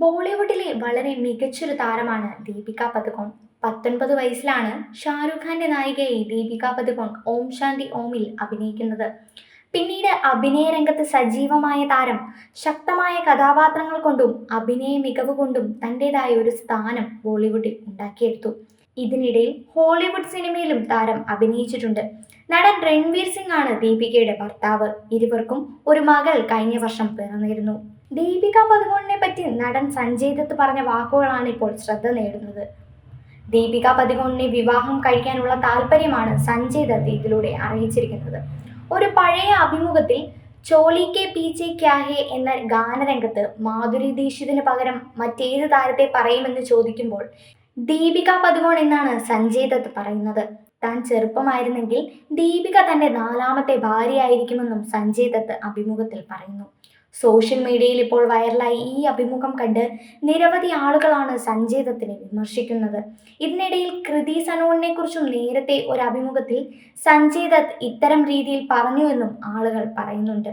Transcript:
ബോളിവുഡിലെ വളരെ മികച്ചൊരു താരമാണ് ദീപിക പദുകോൺ. പത്തൊൻപത് വയസ്സിലാണ് ഷാരൂഖ് ഖാന്റെ നായികയായി ദീപിക പദുകോൺ ഓം ശാന്തി ഓമിൽ അഭിനയിക്കുന്നത്. പിന്നീട് അഭിനയ രംഗത്ത് സജീവമായ താരം ശക്തമായ കഥാപാത്രങ്ങൾ കൊണ്ടും അഭിനയ മികവ് കൊണ്ടും തന്റെതായ ഒരു സ്ഥാനം ബോളിവുഡിൽ ഉണ്ടാക്കിയെടുത്തു. ഇതിനിടയിൽ ഹോളിവുഡ് സിനിമയിലും താരം അഭിനയിച്ചിട്ടുണ്ട്. നടൻ രൺവീർ സിംഗ് ആണ് ദീപികയുടെ ഭർത്താവ്. ഇരുവർക്കും ഒരു മകൾ കഴിഞ്ഞ വർഷം പിറന്നിരുന്നു. ദീപിക പദുകോണിനെ പറ്റി നടൻ സഞ്ജയ് ദത്ത് പറഞ്ഞ വാക്കുകളാണ് ഇപ്പോൾ ശ്രദ്ധ നേടുന്നത്. ദീപിക പദുകോണിനെ വിവാഹം കഴിക്കാനുള്ള താല്പര്യമാണ് സഞ്ജയ് ദത്ത് ഇതിലൂടെ അറിയിച്ചിരിക്കുന്നത്. ഒരു പഴയ അഭിമുഖത്തിൽ ചോളി കെ പീച്ചെ ക്യാഹെ എന്ന ഗാനരംഗത്ത് മാധുരി ദീക്ഷിതിന് പകരം മറ്റേത് താരത്തെ പറയുമെന്ന് ചോദിക്കുമ്പോൾ ദീപിക പതുകോൺ എന്നാണ് സഞ്ജയ് ദത്ത് പറയുന്നത്. താൻ ചെറുപ്പമായിരുന്നെങ്കിൽ ദീപിക തന്റെ നാലാമത്തെ ഭാര്യയായിരിക്കുമെന്നും സഞ്ജയ് ദത്ത് അഭിമുഖത്തിൽ പറയുന്നു. സോഷ്യൽ മീഡിയയിൽ ഇപ്പോൾ വൈറലായി ഈ അഭിമുഖം കണ്ട് നിരവധി ആളുകളാണ് സഞ്ജയ് ദത്തിനെ വിമർശിക്കുന്നത്. ഇതിനിടയിൽ കൃതി സനോണിനെ കുറിച്ചും നേരത്തെ ഒരു അഭിമുഖത്തിൽ സഞ്ജയ് ദത്ത് ഇത്തരം രീതിയിൽ പറഞ്ഞു എന്നും ആളുകൾ പറയുന്നുണ്ട്.